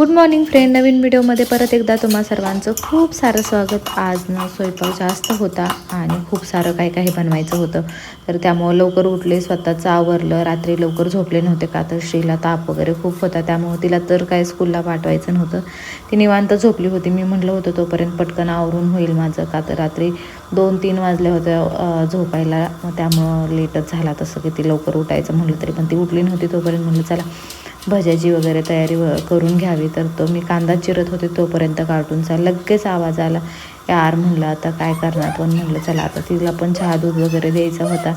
Good morning friend नवीन व्हिडिओमध्ये परत एकदा तुम्हा सर्वांचं खूप सारं स्वागत. आज ना स्वयंपाक जास्त होता आणि खूप सारं काही काही बनवायचं होतं. तर त्यामुळं लवकर उठले स्वतःचं आवरलं. रात्री लवकर झोपले नव्हते का तर श्रीला ताप वगैरे खूप होता. त्यामुळं तिला तर काय स्कूलला पाठवायचं नव्हतं. ती निवांत झोपली होती. मी म्हटलं होतं तोपर्यंत पटकन आवरून होईल माझं. का तर रात्री दोन तीन वाजले होते झोपायला. मग त्यामुळं लेटच झाला. तसं की ती लवकर उठायचं म्हटलं तरी पण ती उठली नव्हती तोपर्यंत. म्हटलं चला भज्याची वगैरे तयारी व- करून घ्यावी. तर तो मी कांदा चिरत होते तोपर्यंत कार्टूनचा लगेच आवाज आला यार म्हणलं आता काय करणार? पण म्हणलं चला आता तिला पण चहा दूध वगैरे द्यायचा होता.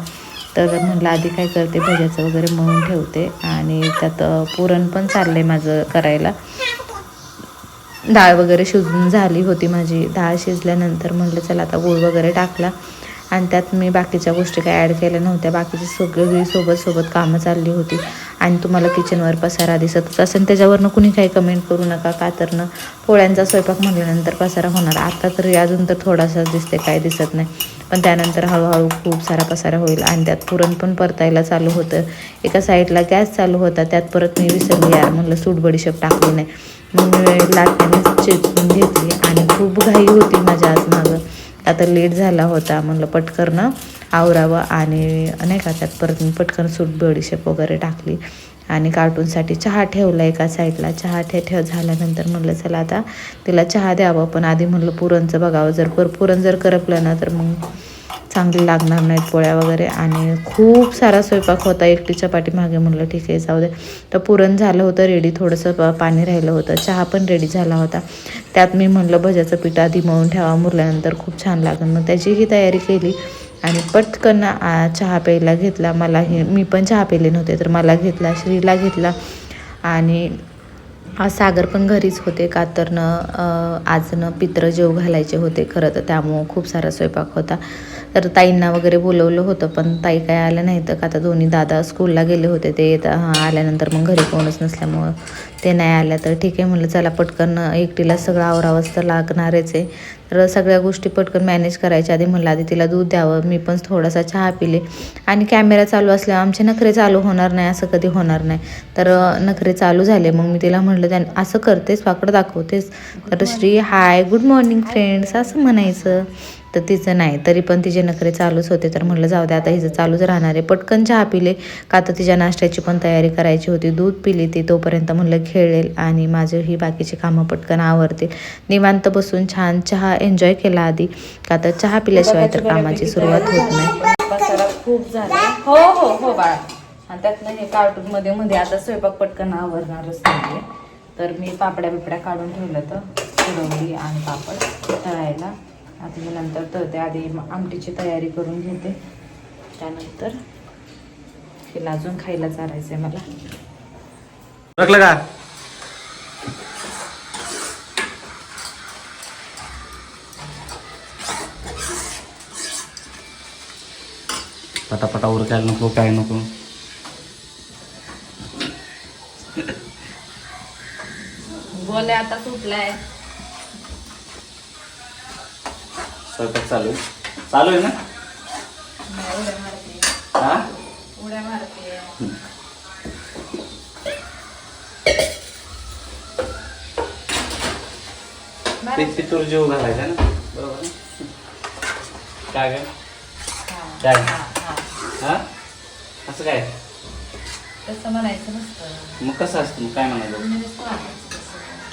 तर म्हटलं आधी काय करते भज्याचं वगैरे मळून ठेवते. आणि त्यात पुरण पण चाललं आहे माझं करायला. डाळ वगैरे शिजून झाली होती माझी. डाळ शिजल्यानंतर म्हटलं चला आता गूळ वगैरे टाकला. आणि त्यात मी बाकीच्या गोष्टी काय ॲड केल्या नव्हत्या. बाकीची सगळी सोबत सोबत कामं चालली होती. आणि तुम्हाला किचनवर पसारा दिसतच असेल. त्याच्यावरनं कुणी काही कमेंट करू नका. का तर पोळ्यांचा स्वयंपाक म्हटल्यानंतर पसारा होणार. आता तरी अजून तर थोडासाच दिसते काय दिसत नाही. पण त्यानंतर हळूहळू खूप सारा पसारा होईल. आणि त्यात पुरण पण परतायला चालू होतं. एका साईडला गॅस चालू होता. त्यात परत मी विसरली यार. म्हणलं सूट बडीशेप टाकली नाही. मग मी लाटण्याने चेचून घेतली. आणि खूप घाई होती माझ्या आज मागं आता लेट झाला होता म्हणलं पटकन आवरावं आणि नाही का त्यात परत पटकन सूट बडीशेप वगैरे टाकली. आणि कार्टूनसाठी चहा ठेवला एका साईडला चहा ठे ठेव झाल्यानंतर म्हणलं चला आता तिला चहा द्यावं. पण आधी म्हणलं पुरणचं बघावं. जर पर पुरण जर करपलं ना तर मग चांगली लागणार नाहीत पोळ्या वगैरे. आणि खूप सारा स्वयंपाक होता. एकटीच्या पाठीमागे म्हणलं ठीक आहे जाऊ दे. तर पुरण झालं होतं रेडी थोडंसं प- पाणी राहिलं होतं. चहा पण रेडी झाला होता. त्यात मी म्हणलं भज्याचं पीठ आधी मळून ठेवा मुरल्यानंतर खूप छान लागेल. मग त्याचीही तयारी केली. आणि पटकन चहा प्यायला घेतला. मला हे मी पण चहा प्यायले नव्हते तर मला घेतला श्रीला घेतला. आणि हा सागर पण घरीच होते का आजनं पित्र जेव घालायचे होते खरं तर त्यामुळं खूप सारा स्वयंपाक होता. तर ताईंना वगैरे बोलवलं होतं पण ताई काय आल्या नाही तर का आता दोन्ही दादा स्कूलला गेले होते ते आल्यानंतर मग घरी कोणच नसल्यामुळं ते नाही आल्या तर ठीक आहे म्हणलं चला पटकन एकटीला सगळं आवरावंच तर लागणारच आहे. तर सगळ्या गोष्टी पटकन मॅनेज करायच्या आधी म्हणलं आधी तिला दूध द्यावं मी पण थोडासा चहा पिले. आणि कॅमेरा चालू असल्यावर आमचे नखरे चालू होणार नाही असं कधी होणार नाही. तर नखरे चालू झाले मग मी तिला म्हटलं त्या असं करतेस पाकडं दाखवतेस. तर Shri hi good morning friends असं म्हणायचं. तर तिचं नाही. तरी पण तिचे नखरे चालूच होते. तर म्हटलं जाऊ दे आता हिचं चालूच राहणार आहे. पटकन चहा पिले. का तर तिच्या नाश्त्याची पण तयारी करायची होती. दूध पिली ती. तोपर्यंत म्हणलं खेळेल आणि माझं ही बाकीची कामं पटकन आवरतील. निवांत बसून छान चहा एन्जॉय केला आधी. का तर चहा पिल्याशिवाय तर कामाची सुरुवात होत नाही. खूप झाला. हो हो हो बाळा. आणि त्यातनं हे कार्टून मध्ये मध्ये आता स्वयंपाक पटकन आवरणारच नाही तर मी पापड्या बिपड्या काढून ठेवलं तर कुरवडी आणि पापड तळायला. आता मी नंतर तळते. आधी आमटीची तयारी करून घेते. त्यानंतर हिला अजून खायला चारायचं आहे मला. ओळखलं का? पटापटा उरकायला नको काय नको. बोले आता सुटलाय. स्वयंपाक चालू आहे. चालू आहे ना? हा? ते पितूर जेव घालायचा ना? बरोबर? काय काय काय? हा? असं काय? तसं म्हणायचं नसतं. मग कसं असतं? मग काय म्हणायचं?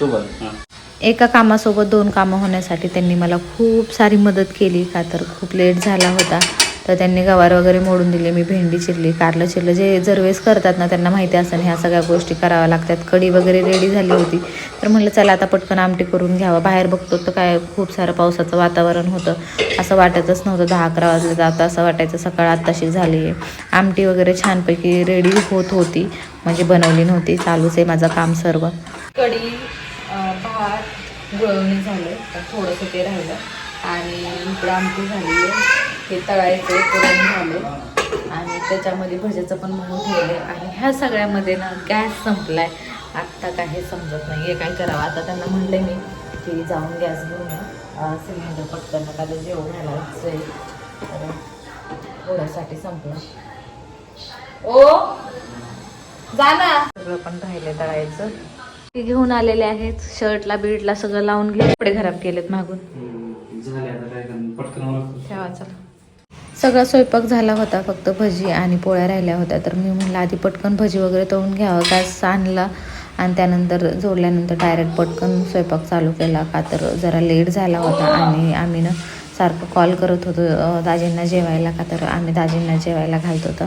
तू बोल. हां. एका कामासोबत दोन कामं होण्यासाठी त्यांनी मला खूप सारी मदत केली. का तर खूप लेट झाला होता. तर त्यांनी गवार वगैरे मोडून दिले. मी भेंडी चिरली कारलं चिरलं. जे जरवेस करतात ना त्यांना माहिती असं ह्या सगळ्या गोष्टी कराव्या लागतात. कढी वगैरे रेडी झाली होती. तर म्हटलं चला आता पटकन आमटी करून घ्यावं. बाहेर बघतो तर काय खूप सारं पावसाचं वातावरण होतं. असं वाटतच नव्हतं. दहा अकरा वाजले जातं. असं वाटायचं सकाळ आत्ताशी झाली आहे. आमटी वगैरे छानपैकी रेडी होत होती. म्हणजे बनवली नव्हती. चालूच आहे माझं काम सर्व. कडी भात गुळवणी झालं तर थोडंसं ते राहिलं. आणि इकडं आमटी झाली आहे हे तळायचं पुरण झालं आणि त्याच्यामध्ये भज्याचं पण म्हणून ठेवलं आणि ह्या सगळ्यामध्ये ना गॅस संपलाय. आत्ता काही समजत नाही. आहे काय करावं? आता त्यांना म्हणले मी की जाऊन गॅस घेऊन या. सिलेंडर पटकन का तर जेवण घालायचं आहे थोड्यासाठी संपलं. ओ! जा ना. सगळं पण राहिलं तळायचं. ते घेऊन आलेले आहेत. शर्टला बीटला सगळं लावून घेऊन कपडे खराब केलेत मागून. ठेवा चला. सगळा स्वयंपाक झाला होता फक्त भजी आणि पोळ्या राहिल्या होत्या. तर मी म्हणलं आधी पटकन भजी वगैरे तळून घ्यावं. गॅस आणला आणि त्यानंतर जोडल्यानंतर डायरेक्ट पटकन स्वयंपाक चालू केला. का तर जरा लेट झाला होता आणि आम्ही ना सारखं कॉल करत होतो दाजींना जेवायला. का तर आम्ही दाजींना जेवायला घालत होतं.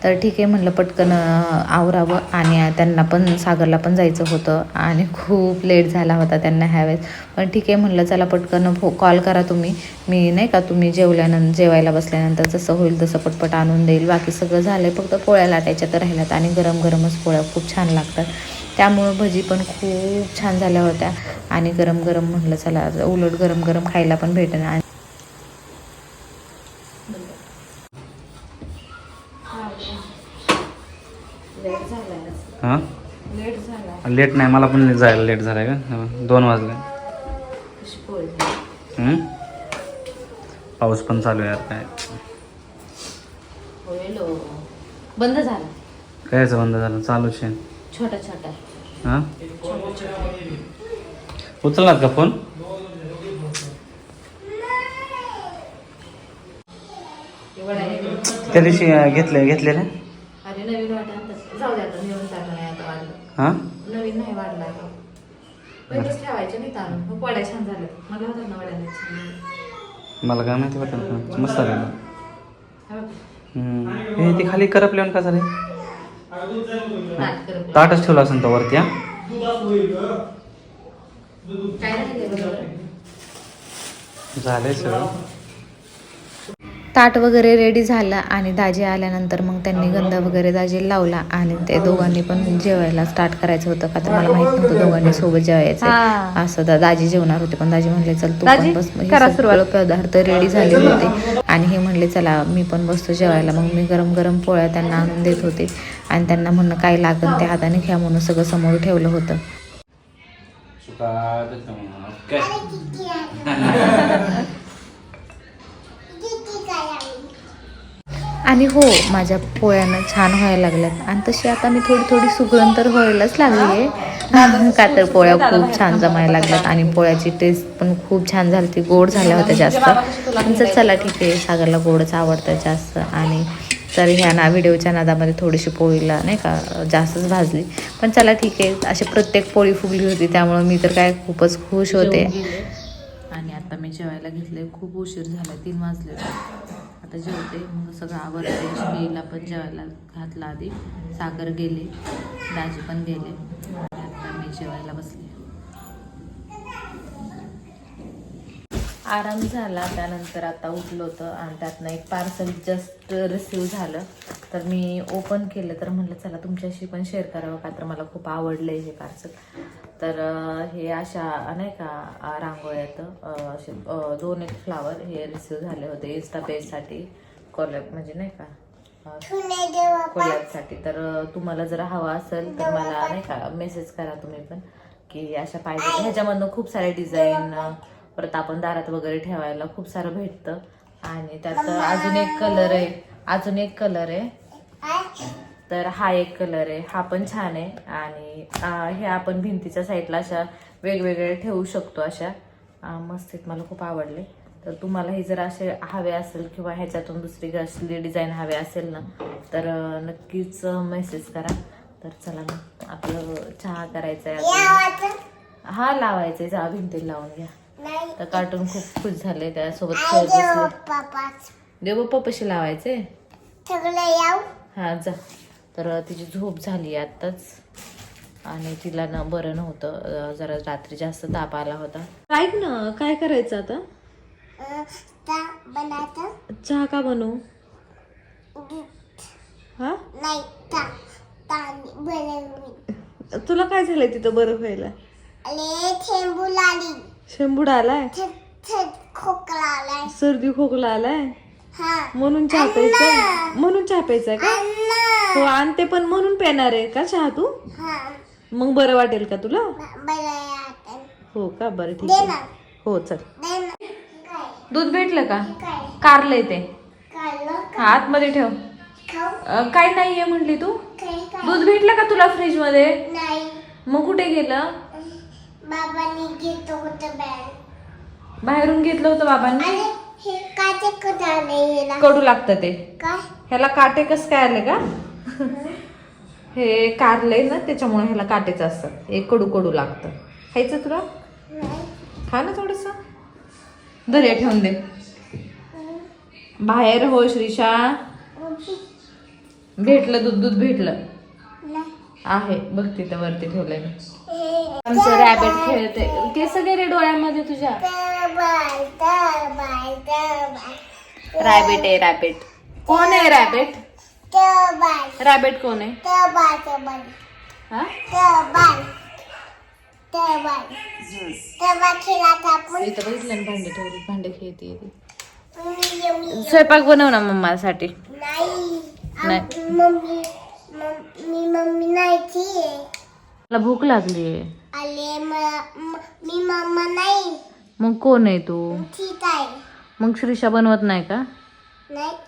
तर ठीक आहे म्हटलं पटकन आवरावं. आणि त्यांना पण सागरला पण जायचं होतं. आणि खूप लेट झाला होता त्यांना ह्यावेळेस पण ठीक आहे म्हटलं चला पटकन हो, फो कॉल करा तुम्ही. मी नाही का तुम्ही जेवल्यानंतर जेवायला बसल्यानंतर जसं होईल तसं पटपट आणून देईल. बाकी सगळं झालं आहे फक्त पोळ्या लाटायच्या तर राहिल्यात. आणि गरम गरमच पोळ्या खूप छान लागतात. त्यामुळं भजी पण खूप छान झाल्या होत्या. आणि गरम गरम म्हटलं चला उलट गरम गरम खायला पण भेटेल आणि हां? लेट नाही मला पण जायला लेट झालाय का? दोन वाजले? पाऊस पण चालू आहे यार काय बंद झाला? कायचं बंद झालं? चालूच आहे. छोटा छोटा. हां? उचललात का फोन? त्या दिवशी घेतले घेतलेले अरे नवीन वाटा जाऊ दे आता नेऊन टाका नाही आता वाढलं हां? नवीन नाही वाढला पहिलेच ठेवायचे नाही ताणून मग वड्या छान झाल्या मला होतात ना वड्या नाही छान. झाल्या. मला काय माहिती वाटत मस्त झालं. हा बघ. हम्म. हे ते खाली करपल्यावर का झाले? ताट करपलं. ताटच ठेवला असेल तो वरती हा? काय राहिले बरोबर झालंय सगळं. ताट वगैरे रेडी झालं आणि दाजी आल्यानंतर मग त्यांनी गंध वगैरे दाजी लावला आणि ते दोघांनी पण जेवायला स्टार्ट करायचं होतं का तर मला माहीत नव्हतं दोघांनी सोबत जेवायचं हा. असं दा- दाजी जेवणार होते पण दाजी म्हणले चल तू पण बस. सगळं पदार्थ रेडी झाले होते. आणि हे म्हणले चला मी पण बसतो जेवायला. मग मी गरम गरम पोळ्या त्यांना आणून देत होते. आणि त्यांना म्हणणं काय लागन ते हाताने घ्या म्हणून सगळं समोर ठेवलं होतं. आणि हो माझ्या पोळ्यानं छान व्हायला लागल्यात. आणि तशी आता मी थोडी थोडी सुगरण तर व्हायलाच लागली आहे का तर पोळ्या खूप छान जमायला लागल्यात आणि पोळ्याची टेस्ट पण खूप छान झाली ती गोड झाल्या होत्या जास्त. पण चला ठीक आहे. सागरला गोडच आवडतं जास्त. आणि तर ह्या ना व्हिडिओच्या नादामध्ये थोडीशी पोळीला नाही का जास्तच भाजली. पण चला ठीक आहे. अशी प्रत्येक पोळी फुगली होती त्यामुळं मी तर काय खूपच खुश होते. आणि आता मी जेवायला घेतले खूप उशीर झाला तीन वाजले. आता जेवते. मग सगळं आवडते श्रीला पण जेवायला घातला आधी. सागर गेले. दाजी पण गेले. आता मी जेवायला बसले. आराम झाला. त्यानंतर आता उठलो होतं आणि त्यातनं एक पार्सल जस्ट रिसीव झालं. तर मी ओपन केलं. तर म्हटलं चला तुमच्याशी पण शेअर करावं. का तर मला खूप आवडलं हे पार्सल तर हे अशा नाही का रांगोळ्यात असे दोन एक फ्लावर हे रिसीव झाले होते इन्स्टा पेजसाठी कोलॅब म्हणजे नाही का कोलॅबसाठी तर तुम्हाला जर हवा असेल तर मला नाही का मेसेज करा तुम्ही पण की अशा पाहिजे. ह्याच्यामधनं खूप सारे डिझाईन परत आपण दारात वगैरे ठेवायला खूप सारं भेटतं. आणि त्यात अजून एक कलर आहे. अजून एक कलर आहे. तर हा एक कलर आहे. हा पण छान आहे. आणि हे आपण भिंतीच्या साईडला अशा वेगवेगळे ठेवू शकतो अशा. मस्त आहेत. मला खूप आवडले. तर तुम्हाला हे जर असे हवे असेल किंवा ह्याच्यातून दुसरी असली डिझाईन हवे असेल ना तर नक्कीच मेसेज करा. तर चला मग आपलं चहा करायचा आहे हा लावायचा आहे जा भिंतीला लावून घ्या. तर कार्टून खूप खुश झाले त्यासोबत खेळत बसले. देव पप्पाशी लावायचे? हा जा. तर तिची झोप झाली आत्ताच. आणि तिला ना बरं नव्हतं. जरा रात्री जास्त ताप आला होता. ऐक ना काय करायचं आता? चहा का बनवू? हा? तुला काय झालंय तिथं बरं व्हायला? शेंबूड आलाय? सर्दी खोकला आलाय? म्हणून चहा प्यायचा म्हणून चहा प्यायचा का? हो आणते पण म्हणून पेणार आहे. का चहा तू? मग बरं वाटेल का तुला? हो का? बरं ठीक आहे. हो चल. दूध भेटलं का? कारलंय ते. आतमध्ये ठेव. काय नाहीये म्हणली तू. दूध भेटलं का तुला फ्रीजमध्ये मग कुठे गेलं? बाबांनी घेतो होतं बॅग बाहेरून घेतलं होतं बाबांनी? आणि हे काचे कधी आले हिला कडू लागतं ते. काय? ह्याला काटे कस काय आले का? हे. कारलंय ना त्याच्यामुळे ह्याला काटेच असतात हे कडू कडू लागतं. खायचं तुला? नाही. खा ना थोडस. दर्या ठेवून दे. बाहेर हो श्रीशा. भेटलं दूध दूध भेटलं. नाही. आहे. बघ तिथं वरती ठेवलंय मी. हे आमचं रॅबिट खेळते केस गेले डोळ्यामध्ये तुझ्या? रॅबिट आहे रॅबिट कोण आहे रॅबिट रॅबिट कोण आहे? हा? इथं बघितलं ना भांडे ठेवली भांडे खेळते स्वयंपाक बनव ना मम्मासाठी. नाही नाही. मम्मी मम्मी आहे मला भूक लागली आले म- मम्मा नाही. मग कोण आहे तू? ठीक आहे. मग श्रीषा बनवत नाही का? नाही.